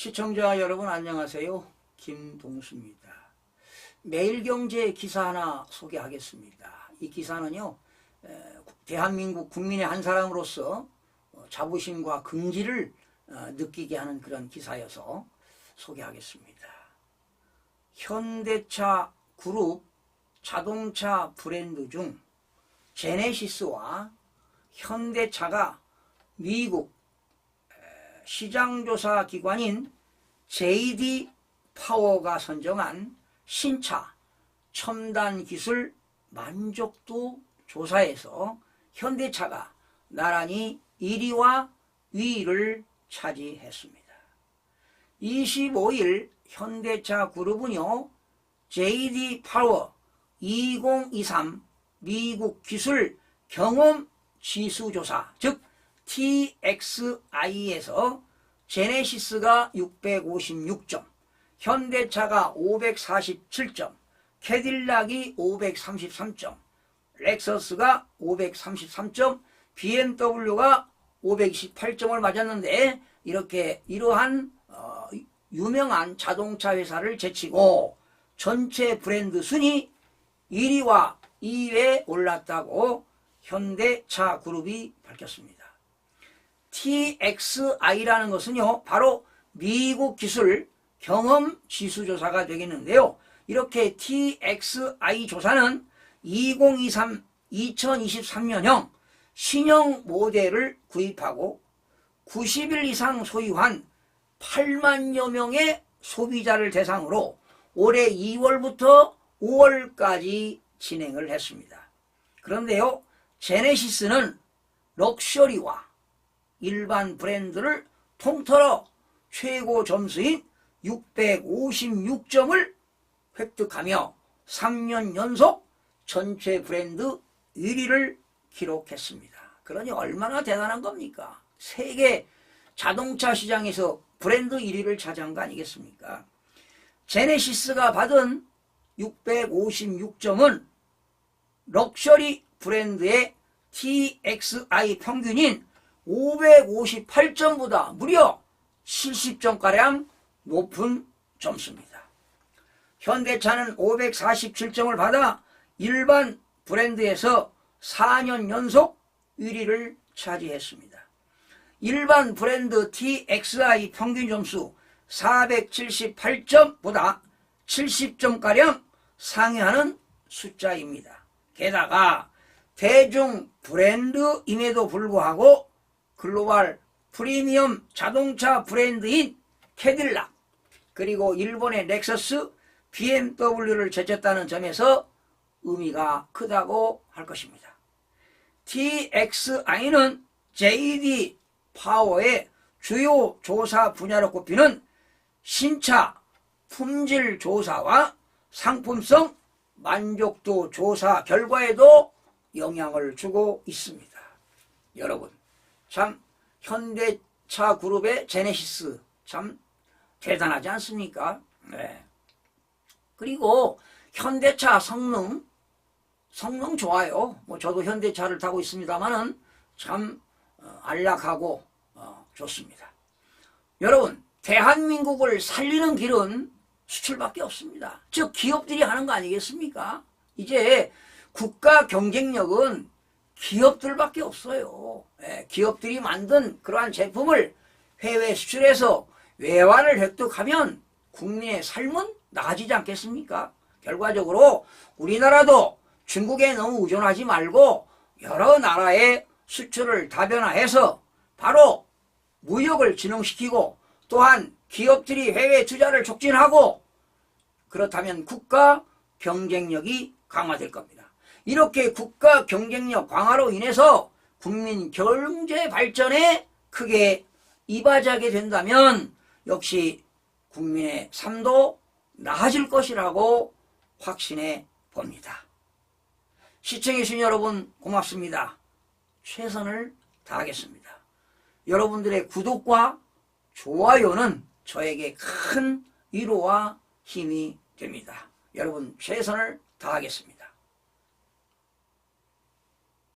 시청자 여러분 안녕하세요. 김동수입니다. 매일경제 기사 하나 소개하겠습니다. 이 기사는요, 에, 대한민국 국민의 한 사람으로서 어, 자부심과 긍지를 어, 느끼게 하는 그런 기사여서 소개하겠습니다. 현대차 그룹 자동차 브랜드 중 제네시스와 현대차가 미국 시장조사 기관인 JD 파워가 선정한 신차 첨단 기술 만족도 조사에서 현대차가 나란히 1위와 위를 차지했습니다. 25일 현대차 그룹은요, JD 파워 2023 미국 기술 경험 지수 조사, 즉 TXI에서 제네시스가 656점, 현대차가 547점, 캐딜락이 533점, 렉서스가 533점, BMW가 528점을 맞았는데 이렇게 이러한 어, 유명한 자동차 회사를 제치고 전체 브랜드 순위 1위와 2위에 올랐다고 현대차 그룹이 밝혔습니다. TXI라는 것은요, 바로 미국 기술 경험 지수 조사가 되겠는데요. 이렇게 TXI 조사는 2023, 2023년형 신형 모델을 구입하고 90일 이상 소유한 8만여 명의 소비자를 대상으로 올해 2월부터 5월까지 진행을 했습니다. 그런데요, 제네시스는 럭셔리와 일반 브랜드를 통틀어 최고 점수인 656점을 획득하며 3년 연속 전체 브랜드 1위를 기록했습니다. 그러니 얼마나 대단한 겁니까? 세계 자동차 시장에서 브랜드 1위를 차지한 거 아니겠습니까? 제네시스가 받은 656점은 럭셔리 브랜드의 TXI 평균인 558점보다 무려 70점가량 높은 점수입니다. 현대차는 547점을 받아 일반 브랜드에서 4년 연속 1위를 차지했습니다. 일반 브랜드 TXI 평균 점수 478점보다 70점가량 상회하는 숫자입니다. 게다가 대중 브랜드임에도 불구하고 글로벌 프리미엄 자동차 브랜드인 캐딜락 그리고 일본의 렉서스 BMW를 제쳤다는 점에서 의미가 크다고 할 것입니다. TXI는 JD 파워의 주요 조사 분야로 꼽히는 신차 품질 조사와 상품성 만족도 조사 결과에도 영향을 주고 있습니다. 여러분, 참 현대차 그룹의 제네시스 참 대단하지 않습니까? 네. 그리고 현대차 성능 성능 좋아요. 뭐 저도 현대차를 타고 있습니다만은 참 어, 안락하고 어, 좋습니다. 여러분, 대한민국을 살리는 길은 수출밖에 없습니다. 즉 기업들이 하는 거 아니겠습니까? 이제 국가 경쟁력은 기업들밖에 없어요. 예, 기업들이 만든 그러한 제품을 해외 수출해서 외환을 획득하면 국민의 삶은 나아지지 않겠습니까? 결과적으로 우리나라도 중국에 너무 의존하지 말고 여러 나라의 수출을 다변화해서 바로 무역을 진흥시키고 또한 기업들이 해외 투자를 촉진하고 그렇다면 국가 경쟁력이 강화될 겁니다. 이렇게 국가 경쟁력 강화로 인해서 국민 경제 발전에 크게 이바지하게 된다면 역시 국민의 삶도 나아질 것이라고 확신해 봅니다. 시청해주신 여러분 고맙습니다. 최선을 다하겠습니다. 여러분들의 구독과 좋아요는 저에게 큰 위로와 힘이 됩니다. 여러분 최선을 다하겠습니다.